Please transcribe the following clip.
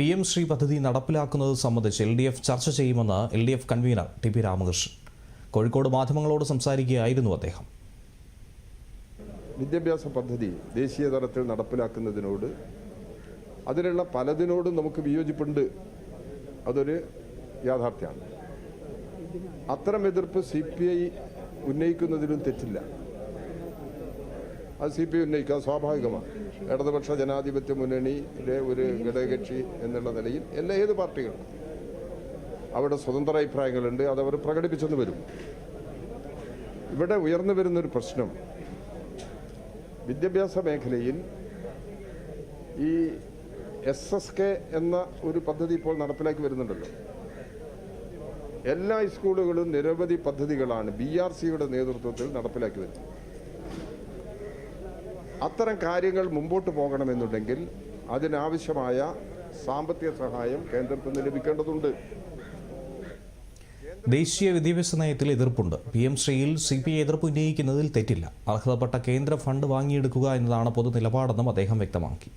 P M Shri പദ്ധതി നടപ്പിലാക്കുന്നത് സംബന്ധിച്ച് എൽ ഡി എഫ് ചർച്ച ചെയ്യുമെന്ന് L D F convener T P Ramakrishnan. Kozhikode മാധ്യമങ്ങളോട് സംസാരിക്കുകയായിരുന്നു അദ്ദേഹം. വിദ്യാഭ്യാസ പദ്ധതി ദേശീയ തലത്തിൽ നടപ്പിലാക്കുന്നതിനോട് അതിലുള്ള പലതിനോടും നമുക്ക് വിയോജിപ്പുണ്ട്. അതൊരു യാഥാർത്ഥ്യമാണ്. അത്തരം എതിർപ്പ് സി പി ഐ ഉന്നയിക്കുന്നതിലും തെറ്റില്ല. അത് സി പി ഉന്നയിക്കുക സ്വാഭാവികമാണ്. ഇടതുപക്ഷ ജനാധിപത്യ മുന്നണിയിലെ ഒരു ഘടകകക്ഷി എന്നുള്ള നിലയിൽ എല്ലാ ഏത് പാർട്ടികളും അവിടെ സ്വതന്ത്ര അഭിപ്രായങ്ങളുണ്ട് അതവർ പ്രകടിപ്പിച്ചെന്ന് വരും. ഇവിടെ ഉയർന്നു വരുന്നൊരു പ്രശ്നം വിദ്യാഭ്യാസ മേഖലയിൽ ഈ എസ് എസ് കെ എന്ന ഒരു പദ്ധതി ഇപ്പോൾ നടപ്പിലാക്കി വരുന്നുണ്ടല്ലോ. എല്ലാ സ്കൂളുകളും നിരവധി പദ്ധതികളാണ് ബി ആർ സിയുടെ നേതൃത്വത്തിൽ നടപ്പിലാക്കി വരുന്നത്. അത്തരം കാര്യങ്ങൾ മുമ്പോട്ട് പോകണമെന്നുണ്ടെങ്കിൽ അതിനാവശ്യമായ സാമ്പത്തിക സഹായം കേന്ദ്രത്തിൽ നിന്ന് ലഭിക്കേണ്ടതുണ്ട്. ദേശീയ വിദ്യാഭ്യാസ നയത്തിൽ എതിർപ്പുണ്ട്. പി എം ശ്രീയിൽ സി പി ഐ എതിർപ്പ് ഉന്നയിക്കുന്നതിൽ തെറ്റില്ല. അർഹതപ്പെട്ട കേന്ദ്ര ഫണ്ട് വാങ്ങിയെടുക്കുക എന്നതാണ് പൊതു നിലപാടെന്നും അദ്ദേഹം വ്യക്തമാക്കി.